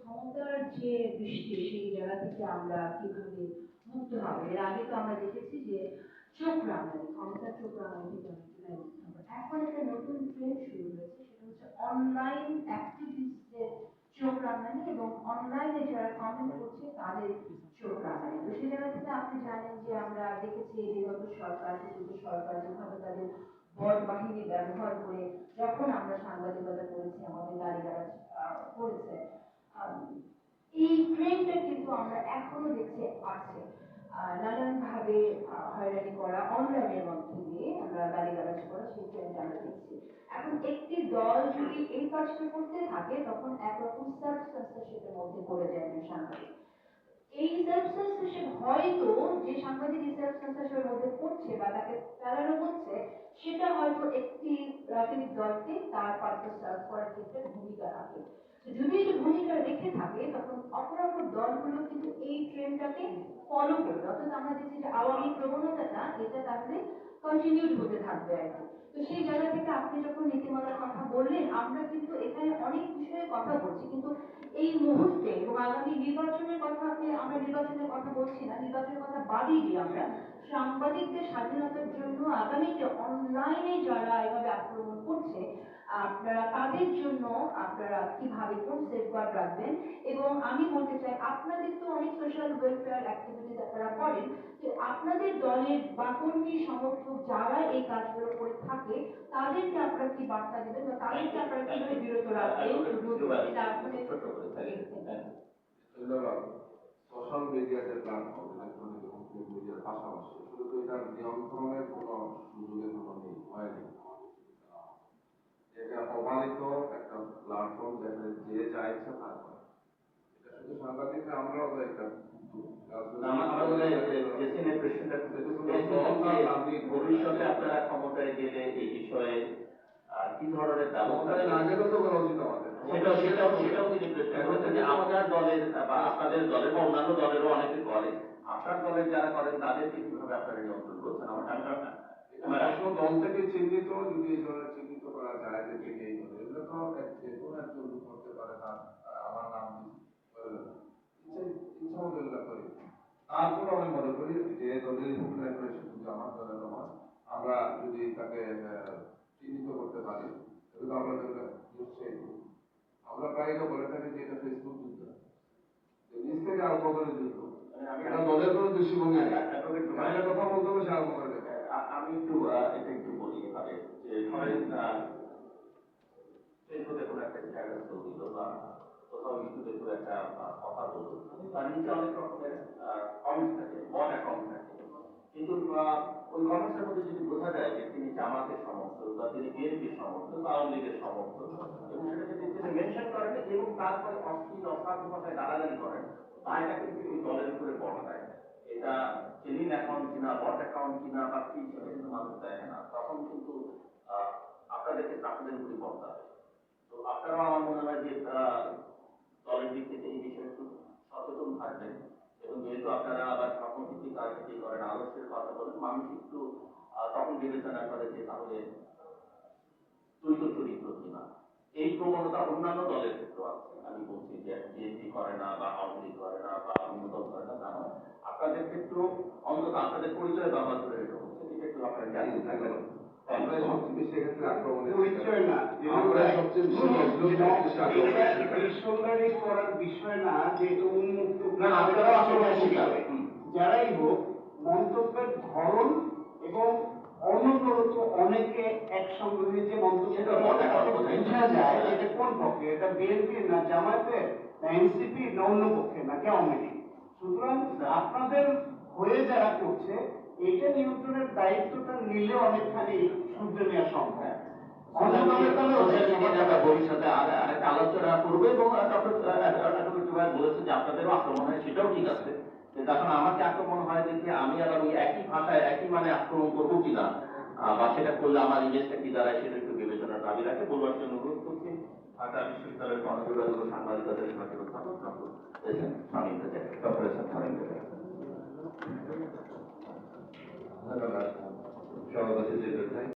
ক্ষমতার যে আমরা কীভাবে এর আগে তো আমরা দেখেছি যে চোখ রাঙানি ক্ষমতার অনলাইন অ্যাক্টিভিস্টদের চোখ রাঙানি এবং অনলাইনে যারা কমেন্ট করছে, তাদের চোখ রাঙানি তো সেই জায়গা আপনি জানেন যে আমরা দেখেছি এই সরকার, বিগত সরকার তাদের বল বাহিনী ব্যবহার করে, যখন আমরা সাংবাদিকতা করেছি, আমাদের করেছে। এই ট্রেন্ডটা কিন্তু আমরা এখনও দেখছি, আছে। নানান ভাবে হয়রানি করা, অনলাইনের মধ্যে দিয়ে আমরা গালি গালাজ করা, সেই ট্রেন্ড আমরা দেখছি। এখন একটি দল যদি এই কাজটা করতে থাকে, তখন একরকম সেলফ সেন্সারশিপের মধ্যে পড়ে যায় একজন সাংবাদিক। এই সেলফ সেন্সারশিপ হয়তো যে সাংবাদিক এই সেলফ সেন্সারশিপের মধ্যে পড়ছে বা তাকে ফেলানো হচ্ছে একটি রাজনৈতিক দলকে তার পারপাস সার্ভ করার ক্ষেত্রে ভূমিকা রাখে। তো যদি এই ভূমিকা রেখে থাকে, তখন অপরাপর দলগুলো কিন্তু এই ট্রেন্ডটাকে ফলো করবে। অর্থাৎ আমরা দেখছি যে আওয়ামী প্রবণতাটা, এটা তাহলে কন্টিনিউড হতে থাকবে আর কি। তো সেই জায়গা থেকে আপনি যখন নীতিমালার কথা বললেন, আমরা কিন্তু এখানে অনেক বিষয়ে কথা বলছি। কিন্তু এই মুহূর্তে এবং আগামী নির্বাচনের কথা আপনি, আমরা নির্বাচনের কথা বলছি না, নির্বাচনের কথা বাদই দিই আমরা। সাংবাদিকদের স্বাধীনতার জন্য আগামীতে অনলাইনে যারা এভাবে আক্রমণ করছে আপনারা তাদের জন্য আপনারা কীভাবে কোন সেফগার্ড রাখবেন? এবং আমি বলতে চাই আপনাদের তো অনেক সোশ্যাল ওয়েলফেয়ার অ্যাক্টিভিটিস আপনারা করেন তো আপনাদের দলের বা কর্মী সমর্থক যারা এই কাজগুলো করে থাকে তাদেরকে আপনারা কি বার্তা দেবেন বা তাদেরকে আপনারা কীভাবে বিরত রাখবেন? এটা। সোশ্যাল মিডিয়াতে প্ল্যাটফর্ম ইলেকট্রনিক এবং প্রিন্ট মিডিয়ার পাশাপাশি। শুধু তো এটার নিয়ন্ত্রণের কোনো সুযোগের কোনো নেই হয়নি। এটা অবাধিত একটা প্ল্যাটফর্ম যেখানে যে যা ইচ্ছা তা করে। এটা শুধু সাংবাদিকরা আমরাও তো একটা ভবিষ্যতে আপনারা ক্ষমতায় গেলে এই বিষয়ে কি ধরনের ব্যবস্থা না সেটাও সেটাও সেটাও করেছেন আপনার দলের বা আপনাদের দলের বা অন্যান্য দলেরও অনেকে করে। আপনার দলের যারা করেন তাদেরকে কীভাবে আপনারা নিয়ন্ত্রণ করছেন? আমার আমি আমার আসলে দল থেকে চিহ্নিত যদি এই ধরনের চিহ্নিত করা যায় যে থেকে এই ধরনের এগুলো তো যে কোনো একজন করতে পারে না আমার নাম ইচ্ছা ইচ্ছা মতো এগুলো করি তারপর আমি মনে করি যে দলের ভূমিকা করেছে কিন্তু আমার দলের নয় আমরা যদি তাকে চিহ্নিত করতে পারি তাহলে আমরা নিশ্চয়ই। আমরা প্রায় বলে থাকি যে এটা ফেসবুক যুদ্ধ। নিজ থেকে আরম্ভ করে যুদ্ধ। এটা দলের কোনো দৃষ্টিভঙ্গি কথা বলতে হবে সে আরম্ভ করে। আমি একটু এটা একটু বলি এভাবে। যে ধরেন ফেসবুকে কোনো একটা স্ট্যাটাস দিল বা কোথাও ইউটিউবে কোনো একটা কথা বলল তার নিচে অনেক রকমের কমেন্ট থাকে বট অ্যাকাউন্ট থাকে। কিন্তু ওই কমেন্টসের মধ্যে যদি বোঝা যায় যে তিনি জামাতের সমর্থক বা তিনি বিএনপির সমর্থক বা আওয়ামী লীগের সমর্থক, এবং সেটা যদি তিনি মেনশন করেন এবং তারপরে অশ্লীল, অসাধু ভাষায় গালাগালি করেন, তা এটা কিন্তু ওই দলের উপরে বড় দেয়। এটা জেনুইন অ্যাকাউন্ট কিনা বট অ্যাকাউন্ট কিনা বা কি, সেটা কিন্তু মানুষ দেখে না। তখন কিন্তু আপনাদেরকে আপনাদের উপরে পড়তে হবে। তো আপনারাও আমার মনে হয় যে দলের দিক থেকে এই বিষয়ে একটু সচেতন থাকবেন। এবং যেহেতু আপনারা আবার স্বপ্নভিত্তিক রাজনীতি করেন, আদর্শের কথা বলেন, মানুষ একটু তখন বিবেচনা করে যে তাহলে এই প্রবণতা অন্যান্য দলের ক্ষেত্রেও আছে। আমি বলছি যে বিএনপি করে না বা আওয়ামী লীগ করে না বা অন্য দল করে না তা নয়। আপনাদের ক্ষেত্রেও অন্তত আপনাদের পরিচয় ব্যবহার করে এটা হচ্ছে এটা একটু আপনারা জানিয়ে থাকবেন। আমরা সবচেয়ে বেশি এক্ষেত্রে আক্রমণের পরিচয় না। আমরা সবচেয়ে বেশি মজলুম বেশি আক্রমণের শিকার। বেসরকারি করার বিষয় না যে এটা উন্মুক্ত না, না, আপনারাও আক্রমণের শিকার। হুম। যারাই হোক মন্তব্যের ধরন এবং অনেকে হয়ে যে মন্তব্য সেটা মনে তাতে হয়। বোঝা যায় যে এটা কোন পক্ষে এটা বিএনপি না জামায়াতের না এনসিপি না অন্য পক্ষে নাকি আওয়ামী লীগ? সুতরাং আপনাদের হয়ে যারা করছে এটা নিয়ন্ত্রণের দায়িত্বটা নিলে অনেকখানি শুদ্ধ নেওয়া সম্ভব। ভবিষ্যতে আর- আরেকটা আলোচনা করব এবং বলেছে যে আপনাদেরও আক্রমণ হয় সেটাও ঠিক আছে। আমাকে আক্রমণ হয় দেখে আমি আবার ওই একই ভাষায় একই মানে আক্রমণ করব কিনা? বা সেটা করলে আমার ইমেজটা কি দাঁড়ায় সেটা একটু বিবেচনা দাবি রাখে। বলবার জন্য অনুরোধ করছি। ঢাকা বিশ্ববিদ্যালয়ের গণযোগাযোগ ও সাংবাদিকতার বিভাগের অধ্যাপক ডক্টর ধন্যবাদ। সভাপতি